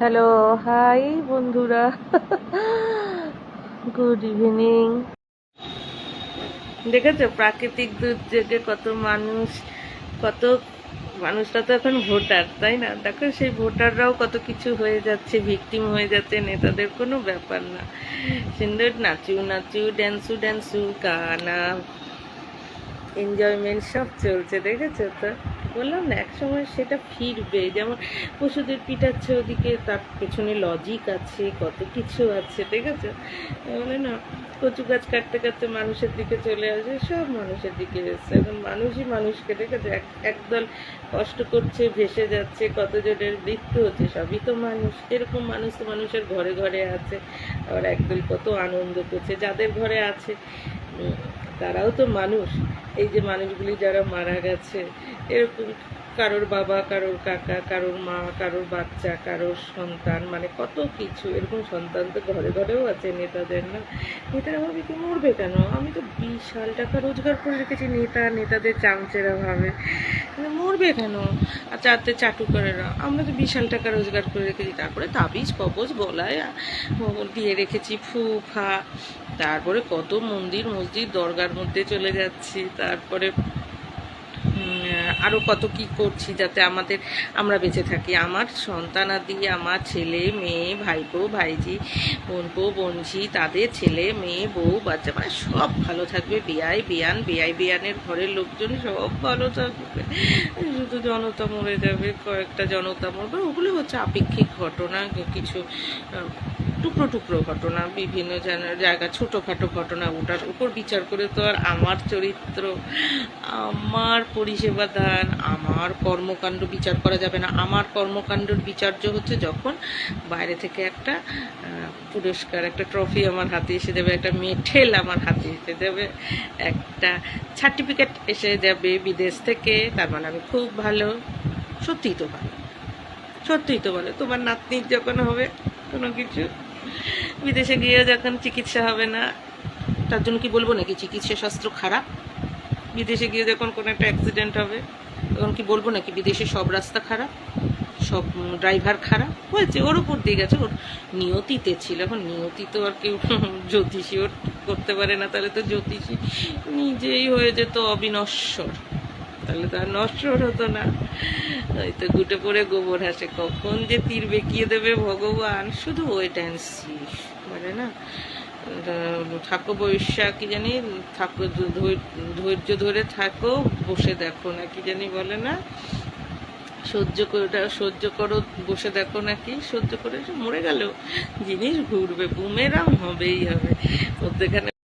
Hello, hi বন্ধুরা। Good evening দেখেছ, প্রাকৃতিক দুর্যোগে কত মানুষ, কত মানুষরা তো এখন ভোটার, তাই না? দেখো, সেই ভোটাররাও কত কিছু হয়ে যাচ্ছে ভিকটিম হয়ে যাচ্ছে, নেতাদের কোনো ব্যাপার না। সুন্দর, নাচু নাচু ড্যান্সু ড্যান্সু গানা এনজয়মেন্ট সব চলছে, দেখেছ তো? বললাম না একসময় সেটা ফিরবে। যেমন পশুদের পিটাচ্ছে ওদিকে, তার পেছনে লজিক আছে, কত কিছু আছে, ঠিক আছে? বলে না, কচু গাছ কাটতে কাটতে মানুষের দিকে চলে আসে, সব মানুষের দিকে এসছে। এখন মানুষই মানুষকে দেখেছে এক, একদল কষ্ট করছে, ভেসে যাচ্ছে, কতজনের মৃত্যু হচ্ছে, সবই তো মানুষ। এরকম মানুষ তো মানুষের ঘরে ঘরে আছে। আবার একদল কত আনন্দ করছে, যাদের ঘরে আছে। তারাও তো মানুষ। এই যে মানুষগুলি যারা মারা গেছে, এরকম কারোর বাবা, কারোর কাকা, কারোর মা, কারোর বাচ্চা, কারোর সন্তান মানে কত কিছু। এরকম সন্তান তো ঘরে ঘরেও আছে, নেতাদের না। নেতারা ভাবে কি মরবে কেন? আমি তো বিশাল টাকা রোজগার করে রেখেছি নেতা, নেতাদের চামচেরা ভাবে। মরবে কেন? আর চারটে চাটুকারেরা, আমরা তো বিশাল টাকা রোজগার করে রেখেছি। তারপরে তাবিজ, কবজ, গলায় দিয়ে রেখেছি, ফু, ফা তারপরে কত মন্দির, মসজিদ দরগার মধ্যে চলে যাচ্ছি, তারপরে আরও কত কি করছি যাতে আমাদের, আমরা বেঁচে থাকি। আমার সন্তানাদি আমার ছেলে, মেয়ে, ভাইপো, ভাইজি, বোনপো, বোনঝি, তাদের ছেলে, মেয়ে, বউ, বাচ্চা মানে সব ভালো থাকবে। বেয়াই বেয়ান, বেয়াই বেয়ানের ঘরের লোকজন সব ভালো থাকবে। শুধু জনতা মরে যাবে, কয়েকটা জনতা মরবে ওগুলো হচ্ছে আপেক্ষিক ঘটনা, কিছু টুকরো টুকরো ঘটনা, বিভিন্ন জায়গা- ছোটোখাটো ঘটনা, ওটার উপর বিচার করে তো আর আমার চরিত্র, আমার পরিষেবা দান, আমার কর্মকাণ্ড বিচার করা যাবে না। আমার কর্মকাণ্ডর বিচার্য হচ্ছে যখন বাইরে থেকে একটা পুরস্কার, একটা ট্রফি আমার হাতে এসে যাবে একটা মেঠেল আমার হাতে এসে যাবে একটা সার্টিফিকেট এসে যাবে বিদেশ থেকে। তার মানে আমি খুব ভালো, সত্যিই তো ভালো, সত্যিই তো ভালো। তোমার নাতনির যখন হবে কোনো কিছু। বিদেশে গিয়েও যখন চিকিৎসা হবে না, তার জন্য কি বলব নাকি? চিকিৎসা শাস্ত্র খারাপ। বিদেশে গিয়ে যখন কোনো একটা অ্যাক্সিডেন্ট হবে, তখন কি বলব নাকি? বিদেশে সব রাস্তা খারাপ, সব ড্রাইভার খারাপ। হয়েছে ওর উপর দিয়ে গেছে, ওর নিয়তিতে ছিল। এখন নিয়তি তো আর কেউ জ্যোতিষী ওর করতে পারে না, তাহলে তো জ্যোতিষী নিজেই হয়ে যেত অবিনশ্বর। তাহলে তো আর নশ্বর হতো না। ওই তো গুটে পড়ে গোবর হাসে। কখন যে তীর বেঁকিয়ে দেবে ভগবান? শুধু ওয়েট অ্যান্ড সি মানে না? থাকো বৈশাখ কি জানি থাকো ধৈর্য ধরে থাকো, বসে দেখো না কি জানি বলে না? সহ্য করে সহ্য করো, বসে দেখো নাকি সহ্য করে মরে গেল। জিনিস ঘুরবে বুমেরাম হবেই হবে। মধ্যেখানে